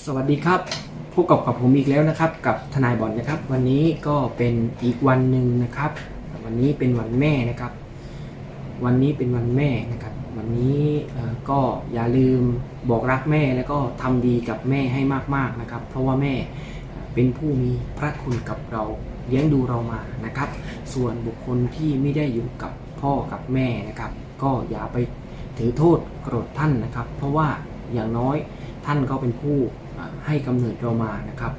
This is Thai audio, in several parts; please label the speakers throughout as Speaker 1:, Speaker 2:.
Speaker 1: สวัสดีครับพบกับกับผมอีกแล้วนะครับ กับทนายบอลนะครับ วันนี้ก็เป็นอีกวันหนึ่งนะครับ วันนี้เป็นวันแม่นะครับ วันนี้เป็นวันแม่นะครับ วันนี้ก็อย่าลืมบอกรักแม่แล้วก็ทำดีกับแม่ให้มากๆนะครับ เพราะว่าแม่เป็นผู้มีพระคุณกับเราเลี้ยงดูเรามานะครับ ส่วนบุคคลที่ไม่ได้อยู่กับพ่อกับแม่นะครับ ก็อย่าไปถือโทษโกรธท่านนะครับ เพราะว่าอย่างน้อยท่านก็เป็นผู้อ่ ให้กำเนิดเรามานะครับ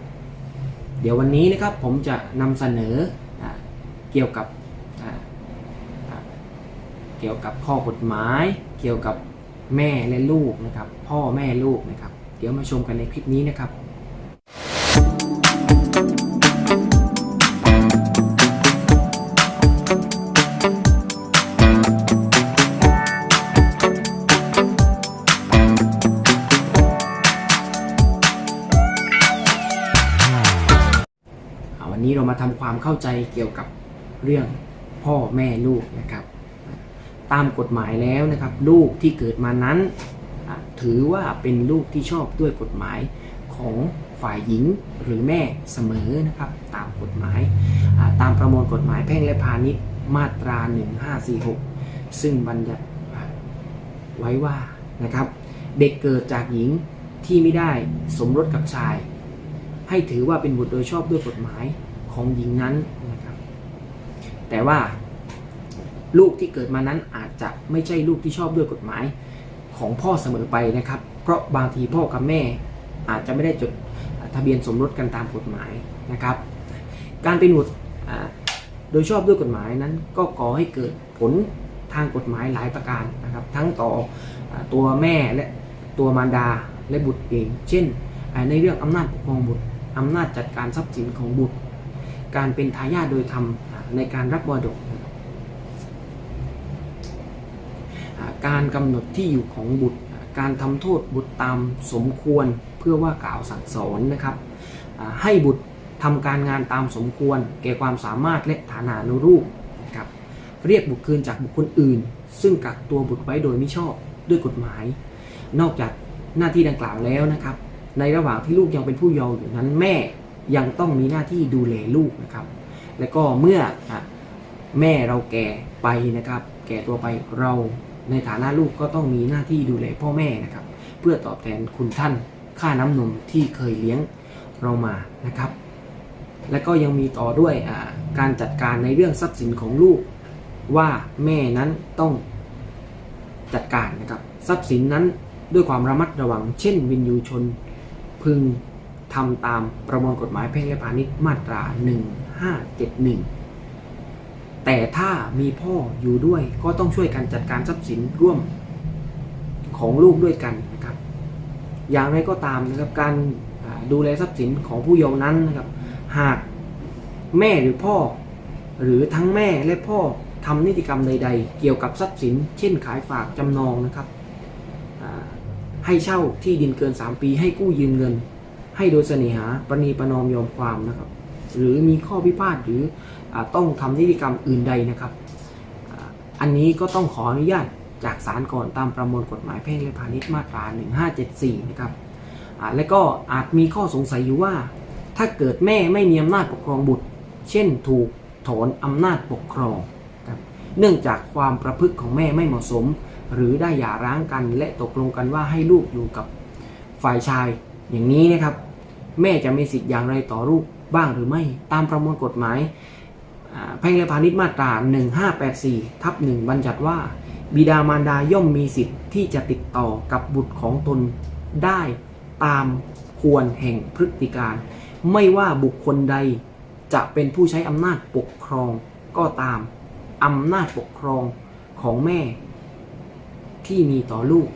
Speaker 1: เดี๋ยววันนี้นะครับผมจะนำเสนออเกี่ยวกับเกี่ยวกับข้อกฎหมาย เกี่ยวกับแม่และลูกนะครับ พ่อแม่ลูกนะครับ เดี๋ยวมาชมกันในคลิปนี้นะครับ มาทำความเข้าใจเกี่ยวกับเรื่องพ่อแม่ลูกนะครับ ตามกฎหมายแล้วนะครับ ลูกที่เกิดมานั้น ถือว่าเป็นลูกที่ชอบด้วยกฎหมายของฝ่ายหญิงหรือแม่เสมอนะครับ ตามกฎหมายตามประมวลกฎหมายแพ่งและพาณิชย์มาตรา 1546 ซึ่งบัญญัติอ่าไว้ว่านะครับ เด็กเกิดจากหญิงที่ไม่ได้สมรสกับชาย ให้ถือว่าเป็นบุตรโดยชอบด้วยกฎหมาย ของหญิงนั้นนะครับ แต่ว่าลูกที่เกิดมานั้นอาจจะไม่ใช่ลูกที่ชอบด้วยกฎหมายของพ่อเสมอไปนะครับ เพราะบางทีพ่อกับแม่อาจจะไม่ได้จดทะเบียนสมรสกันตามกฎหมายนะครับ การเป็นบุตรโดยชอบด้วยกฎหมายนั้น ก็ก่อให้เกิดผลทางกฎหมายหลายประการนะครับ ทั้งต่ออตัวแม่และตัวมารดาและบุตรเอง เช่น ในเรื่องอำนาจปกครองบุตรอำนาจจัดการทรัพย์สินของบุตร การเป็นทายาทโดยธรรมในการรับมรดก การกำหนดที่อยู่ของบุตร การทำโทษบุตรตามสมควรเพื่อว่ากล่าวสั่งสอนนะครับให้บุตรทำการงานตามสมควร แก่ความสามารถและฐานานุรูปนะครับเรียกบุตรคืนจากบุคคลอื่น ซึ่งกักตัวบุตรไว้โดยไม่ชอบด้วยกฎหมาย นอกจากหน้าที่ดังกล่าวแล้วนะครับ ในระหว่างที่ลูกยังเป็นผู้เยาว์อยู่นั้นแม่ ยังต้องมีหน้าที่ดูแลลูกนะครับ และก็เมื่ออแม่เราแก่ไปนะครับ แก่ตัวไปเราในฐานะลูกก็ต้องมีหน้าที่ดูแลพ่อแม่นะครับ เพื่อตอบแทนคุณท่านค่าน้ำนมที่เคยเลี้ยงเรามานะครับ และก็ยังมีต่อด้วยการจัดการในเรื่องทรัพย์สินของลูก ว่าแม่นั้นต้องจัดการนะครับ ทรัพย์สินนั้นด้วยความระมัดระวัง เช่นวินยูชน พึง ทำตามประมวลกฎหมายแพ่งและพาณิชย์มาตรา 1571 แต่ถ้ามีพ่ออยู่ด้วยก็ต้องช่วยกันจัดการทรัพย์สินร่วมของลูกด้วยกันนะครับ อย่างไรก็ตามนะครับการดูแลทรัพย์สินของผู้เยาว์นั้นนะครับ หากแม่หรือพ่อ หรือทั้งแม่และพ่อทำนิติกรรมใด ๆ เกี่ยวกับทรัพย์สิน เช่นขายฝากจำนองนะครับให้เช่าที่ดินเกิน 3 ปีให้กู้ยืมเงิน ให้โดยเสน่หาประนีประนอมยอมความนะครับ หรือมีข้อพิพาทหรืออต้องทำนิติกรรมอื่นใดนะครับอ,อันนี้ก็ต้องขออนุญาตจากศาลก่อนตามประมวลกฎหมายแพ่งและพาณิชย์มาตรา 1574 นะครับและก็อาจมีข้อสงสัยอยู่ว่า ถ้าเกิดแม่ไม่มีอำนาจปกครองบุตร เช่นถูกถอนอำนาจปกครองครับเนื่องจากความประพฤติของแม่ไม่เหมาะสม หรือได้หย่าร้างกัน และตกลงกันว่าให้ลูกอยู่กับฝ่ายชาย อย่างนี้นะครับแม่จะมีสิทธิ์อย่างไรต่อลูกบ้างหรือไม่ตามประมวลกฎหมายแพ่งและพาณิชย์มาตรา 1584 ทับหนึ่งบัญญัติว่า บิดามารดาย่อมมีสิทธิ์ที่จะติดต่อกับบุตรของตนได้ตามควรแห่งพฤติการ ไม่ว่าบุคคลใดจะเป็นผู้ใช้อำนาจปกครองก็ตามอำนาจปกครองของแม่ที่มีต่อลูก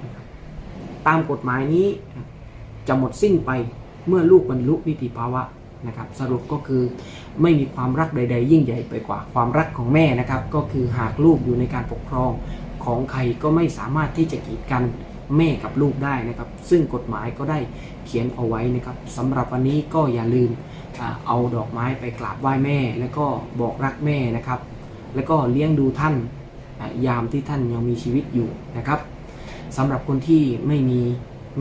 Speaker 1: ตามกฎหมายนี้ จะหมดสิ้นไปเมื่อลูกบรรลุนิติภาวะนะครับสรุปก็คือไม่มีความรักใด ๆ ยิ่งใหญ่ไปกว่าความรักของแม่นะครับ ก็คือหากลูกอยู่ในการปกครองของใครก็ไม่สามารถที่จะกีดกันแม่กับลูกได้นะครับ ซึ่งกฎหมายก็ได้เขียนเอาไว้นะครับสำหรับวันนี้ก็อย่าลืมเอาดอกไม้ไปกราบไหว้แม่ แล้วก็บอกรักแม่นะครับ แล้วก็เลี้ยงดูท่านยามที่ท่านยังมีชีวิตอยู่นะครับสำหรับคนที่ไม่มี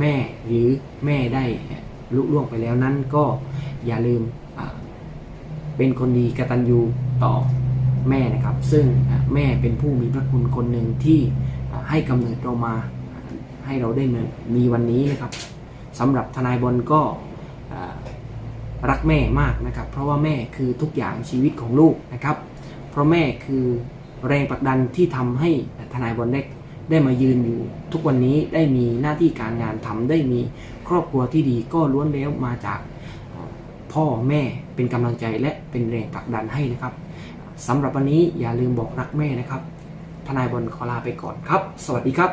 Speaker 1: แม่หรือแม่ได้ลุล่วงไปแล้วนั้นก็อย่าลืมเป็นคนดีกตัญญูต่อแม่นะครับ ซึ่งแม่เป็นผู้มีพระคุณคนหนึ่งที่ให้กำเนิดเรามาให้เราได้มีวันนี้นะครับสำหรับทนายบอลก็รักแม่มากนะครับ เพราะว่าแม่คือทุกอย่างชีวิตของลูกนะครับ เพราะแม่คือแรงผลักดันที่ทำให้ทนายบอลได้ ได้มายืนอยู่ ทุกวันนี้ได้มีหน้าที่การงานทำได้มีครอบครัวที่ดีก็ล้วนแล้วมาจากพ่อแม่เป็นกำลังใจและเป็นแรงผลักดันให้นะครับสำหรับวันนี้อย่าลืมบอกรักแม่นะครับ ทนายบอลขอลาไปก่อนครับ สวัสดีครับ